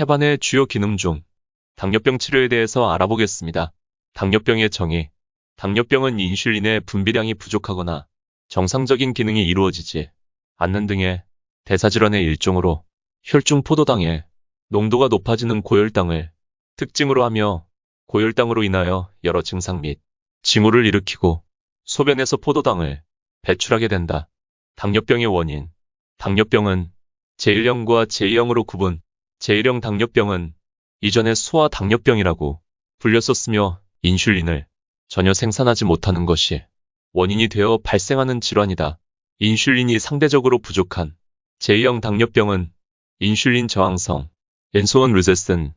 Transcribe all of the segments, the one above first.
태반의 주요 기능 중 당뇨병 치료에 대해서 알아보겠습니다. 당뇨병의 정의. 당뇨병은 인슐린의 분비량이 부족하거나 정상적인 기능이 이루어지지 않는 등의 대사질환의 일종으로 혈중 포도당의 농도가 높아지는 고혈당을 특징으로 하며 고혈당으로 인하여 여러 증상 및 징후를 일으키고 소변에서 포도당을 배출하게 된다. 당뇨병의 원인. 당뇨병은 제1형과 제2형으로 구분. 제1형 당뇨병은 이전에 소아 당뇨병이라고 불렸었으며 인슐린을 전혀 생산하지 못하는 것이 원인이 되어 발생하는 질환이다. 인슐린이 상대적으로 부족한 제2형 당뇨병은 인슐린 저항성, 엔소원 르제슨,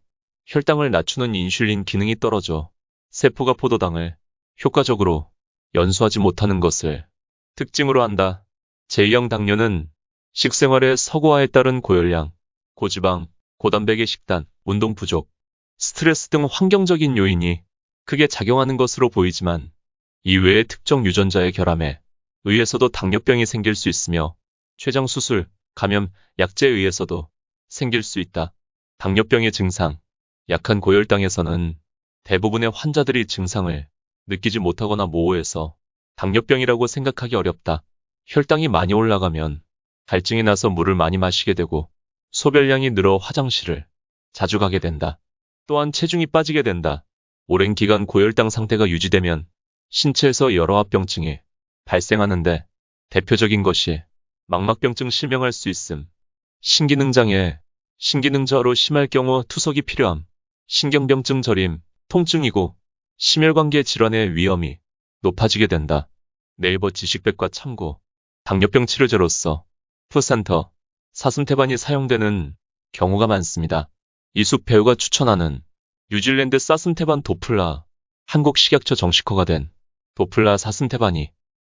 혈당을 낮추는 인슐린 기능이 떨어져 세포가 포도당을 효과적으로 연소하지 못하는 것을 특징으로 한다. 제2형 당뇨는 식생활의 서구화에 따른 고열량, 고지방, 고단백의 식단, 운동 부족, 스트레스 등 환경적인 요인이 크게 작용하는 것으로 보이지만 이외의 특정 유전자의 결함에 의해서도 당뇨병이 생길 수 있으며 췌장 수술, 감염, 약제에 의해서도 생길 수 있다. 당뇨병의 증상. 약한 고혈당에서는 대부분의 환자들이 증상을 느끼지 못하거나 모호해서 당뇨병이라고 생각하기 어렵다. 혈당이 많이 올라가면 갈증이 나서 물을 많이 마시게 되고 소변량이 늘어 화장실을 자주 가게 된다. 또한 체중이 빠지게 된다. 오랜 기간 고혈당 상태가 유지되면 신체에서 여러 합병증이 발생하는데 대표적인 것이 망막병증 실명할 수 있음. 신기능 장애, 신기능 저하로 심할 경우 투석이 필요함. 신경병증 저림, 통증이고 심혈관계 질환의 위험이 높아지게 된다. 네이버 지식백과 참고 당뇨병 치료제로서 푸산터, 사슴태반이 사용되는 경우가 많습니다. 이숙 배우가 추천하는 뉴질랜드 사슴태반 도플라, 한국 식약처 정식화가 된 도플라 사슴태반이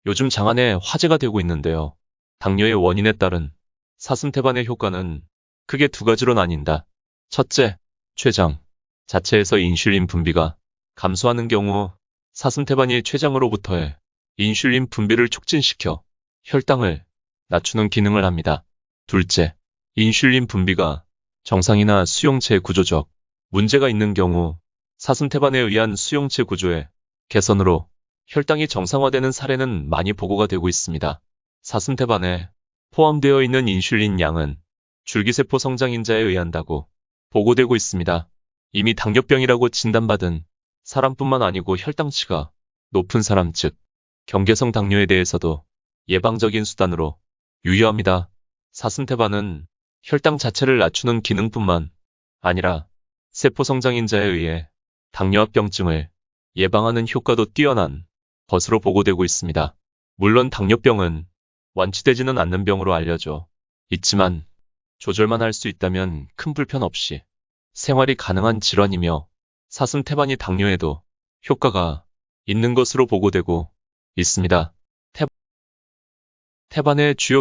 요즘 장안의 화제가 되고 있는데요. 당뇨의 원인에 따른 사슴태반의 효과는 크게 두 가지로 나뉜다. 첫째, 췌장 자체에서 인슐린 분비가 감소하는 경우 사슴태반이 췌장으로부터의 인슐린 분비를 촉진시켜 혈당을 낮추는 기능을 합니다. 둘째, 인슐린 분비가 정상이나 수용체 구조적 문제가 있는 경우 사슴태반에 의한 수용체 구조의 개선으로 혈당이 정상화되는 사례는 많이 보고가 되고 있습니다. 사슴태반에 포함되어 있는 인슐린 양은 줄기세포 성장 인자에 의한다고 보고되고 있습니다. 이미 당뇨병이라고 진단받은 사람뿐만 아니고 혈당치가 높은 사람 즉 경계성 당뇨에 대해서도 예방적인 수단으로 유효합니다. 사슴태반은 혈당 자체를 낮추는 기능뿐만 아니라 세포 성장인자에 의해 당뇨합병증을 예방하는 효과도 뛰어난 것으로 보고되고 있습니다. 물론 당뇨병은 완치되지는 않는 병으로 알려져 있지만 조절만 할 수 있다면 큰 불편 없이 생활이 가능한 질환이며 사슴 태반이 당뇨에도 효과가 있는 것으로 보고되고 있습니다. 태, 태반의 주요